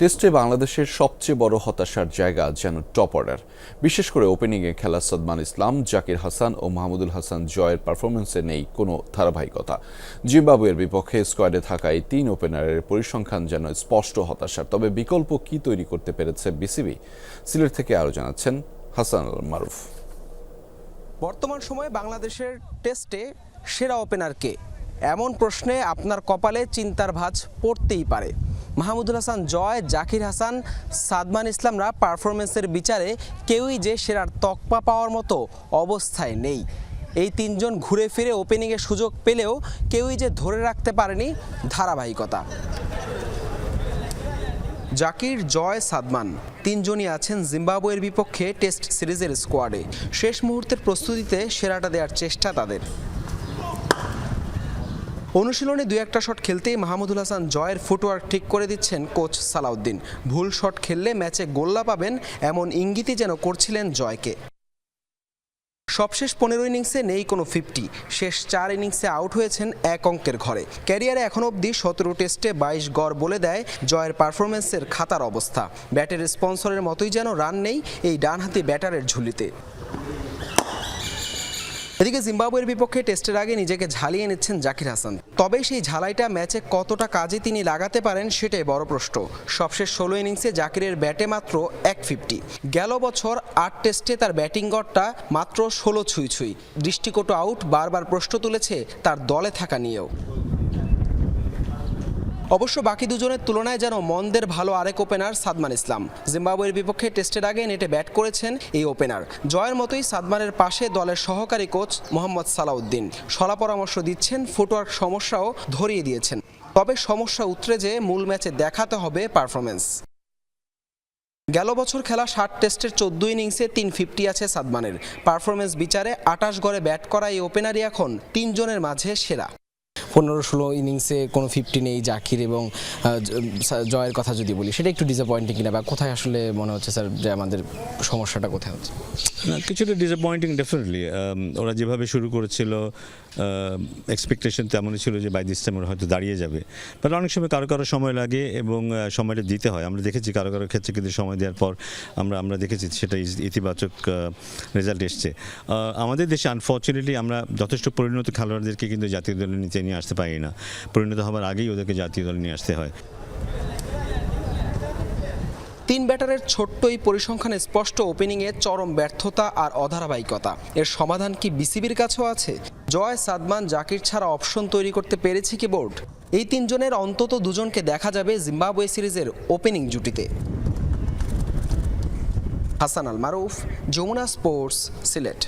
টেস্টে বাংলাদেশের সবচেয়ে বড় হতাশার জায়গা যেন টপ অর্ডার। বিশেষ করে ওপেনিংয়ে খেলা সদমান ইসলাম, জাকির হাসান ও মাহমুদুল হাসান জয়ের পারফরমেন্সে নেই কোনো ধারাবাহিকতা। জিম্বাবুয়ের বিপক্ষে স্কোয়াডে থাকা এই তিন ওপেনারের পরিসংখ্যান যেন স্পষ্ট হতাশার। তবে বিকল্প কি তৈরি করতে পেরেছে বিসিবি? সিলেট থেকে আরও জানাচ্ছেন হাসান আল মারুফ। বর্তমান সময়ে বাংলাদেশের টেস্টে সেরা ওপেনার কে? এমন প্রশ্নে আপনার কপালে চিন্তার ভাঁজ পড়তেই পারে। মাহমুদুল হাসান জয়, জাকির হাসান, সাদমান ইসলামরা পারফরমেন্সের বিচারে কেউই যে সেরার তকপা পাওয়ার মতো অবস্থায় নেই। এই তিনজন ঘুরে ফিরে ওপেনিংয়ের সুযোগ পেলেও কেউই যে ধরে রাখতে পারেনি ধারাবাহিকতা। জাকির, জয়, সাদমান তিনজনই আছেন জিম্বাবুয়ের বিপক্ষে টেস্ট সিরিজের স্কোয়াডে শেষ মুহূর্তের প্রস্তুতিতে সেরাটা দেওয়ার চেষ্টা তাদের। অনুশীলনে দু একটা শট খেলতেই মাহমুদুল হাসান জয়ের ফুটওয়ার্ক ঠিক করে দিচ্ছেন কোচ সালাউদ্দিন। ভুল শট খেললে ম্যাচে গোল্লা পাবেন এমন ইঙ্গিতই যেন করছিলেন জয়কে। সবশেষ পনেরো ইনিংসে নেই কোনো ফিফটি। শেষ চার ইনিংসে আউট হয়েছেন এক অঙ্কের ঘরে। ক্যারিয়ারে এখন অবধি সতেরো টেস্টে বাইশ গড় বলে দেয় জয়ের পারফরমেন্সের খাতার অবস্থা। ব্যাটের স্পন্সরের মতোই যেন রান নেই এই ডানহাতি ব্যাটারের ঝুলিতে। এদিকে জিম্বাবুয়ের বিপক্ষে টেস্টের আগে নিজেকে ঝালিয়ে নিচ্ছেন জাকির হাসান। তবে সেই ঝালাইটা ম্যাচে কতটা কাজে তিনি লাগাতে পারেন সেটাই বড় প্রশ্ন। সবশেষ ষোলো ইনিংসে জাকিরের ব্যাটে মাত্র এক ফিফটি। গেল বছর আট টেস্টে তার ব্যাটিং গড়টা মাত্র ষোলো ছুঁই ছুঁই। দৃষ্টিকটু আউট বারবার প্রশ্ন তুলেছে তার দলে থাকা নিয়েও। অবশ্য বাকি দুজনের তুলনায় যেন মন্দের ভালো আরেক ওপেনার সাদমান ইসলাম। জিম্বাবুয়ের বিপক্ষে টেস্টের আগে নেটে ব্যাট করেছেন এই ওপেনার জয়ের মতোই সাদমানের পাশে দলের সহকারী কোচ মোহাম্মদ সালাউদ্দিন। সলা পরামর্শ দিচ্ছেন ফুটওয়ার্ক সমস্যাও ধরিয়ে দিয়েছেন। তবে সমস্যা উতরে যে মূল ম্যাচে দেখাতে হবে পারফরমেন্স গেল বছর খেলা ষাট টেস্টের চোদ্দ ইনিংসে তিন ফিফটি আছে সাদমানের। পারফরমেন্স বিচারে আটাশ গড়ে ব্যাট করা এই ওপেনারই এখন তিনজনের মাঝে সেরা। পনেরো ষোলো ইনিংসে কোনো ফিফটি নেই জাকির এবং জয়ের কথা যদি বলি, সেটা একটু ডিসঅ্যাপয়েন্টিং কিনা বা কোথায় আসলে মনে হচ্ছে স্যার যে আমাদের সমস্যাটা কোথায় হচ্ছে? কিছুটা ডিসঅ্যাপয়েন্টিং ডেফিনেটলি ওরা যেভাবে শুরু করেছিল এক্সপেকটেশন তেমনই ছিল যে বাই দিস টাইম ওরা হয়তো দাঁড়িয়ে যাবে। বাট অনেক সময় কারও কারও সময় লাগে এবং সময়টা দিতে হয়। আমরা দেখেছি কারও কারও ক্ষেত্রে কিন্তু সময় দেওয়ার পর আমরা আমরা দেখেছি সেটা ইতিবাচক রেজাল্ট এসছে। আমাদের দেশে আনফর্চুনেটলি আমরা যথেষ্ট পরিণত খেলোয়াড়দেরকে কিন্তু জাতীয় দলে নিচে নিয়ে আসতে পারি না। পরিণত হবার আগেই ওদেরকে জাতীয় দলে নিয়ে আসতে হয়। তিন ব্যাটারের ছোট্ট এই পরিসংখ্যানে স্পষ্ট ওপেনিংয়ে চরম ব্যর্থতা আর অধারাবাহিকতা। এর সমাধান কি বিসিবির কাছেও আছে? জয়, সাদমান, জাকির ছাড়া অপশন তৈরি করতে পেরেছে কি বোর্ড? এই তিনজনের অন্তত দুজনকে দেখা যাবে জিম্বাবুয়ে সিরিজের ওপেনিং জুটিতে। হাসান আল মারুফ, যমুনা স্পোর্টস, সিলেট।